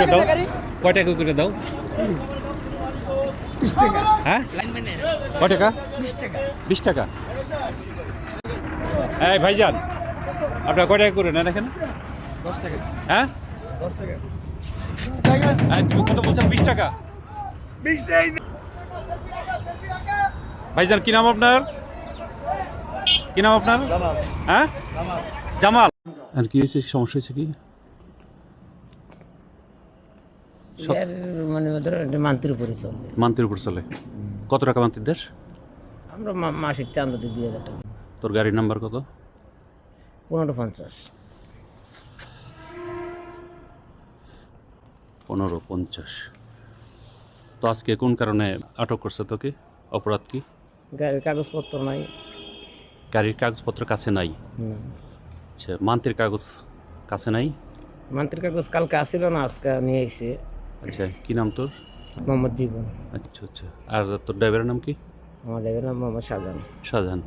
করে দাও। কয় টাকা করে দাও। হ্যাঁ? কয় টাকা? বিশ টাকা। এই ভাইজান আপনার কয় টাকা করে নেন এখানে? দশ টাকা। হ্যাঁ? দশ টাকা। হ্যাঁ তুমি কত বলছেন বিশ টাকা। ভাইজান কি নাম আপনার? কি নাম আপনার? হ্যাঁ? জামাল। আর কি হয়েছে? সমস্যা হয়েছে কি? মানে মান্থের উপরে চলবে মান্থের উপর চলে। কত টাকা মান্থের দেশ? আমরা মাসিক চান্দা দিই দুই হাজার টাকা। তোর গাড়ির নাম্বার কত? পনেরো পঞ্চাশ। পনেরো পঞ্চাশ। তো আজকে কোন কারণে আটক করছে তোকে? অপরাধ কি? গাড়ির কাগজপত্র নাই। গাড়ির কাগজপত্র কাছে নাই? আচ্ছা মান্থের কাগজ কাছে নাই? মান্থের কাগজ কালকে আসিল না আজকে নিয়ে এসে আচ্ছা কি নাম তোর? মোহাম্মদ জীবন। আচ্ছা আচ্ছা। আর তোর ড্রাইভারের নাম কি? আমার ড্রাইভারের নাম মোহাম্মদ শাহজাহান শাহজাহান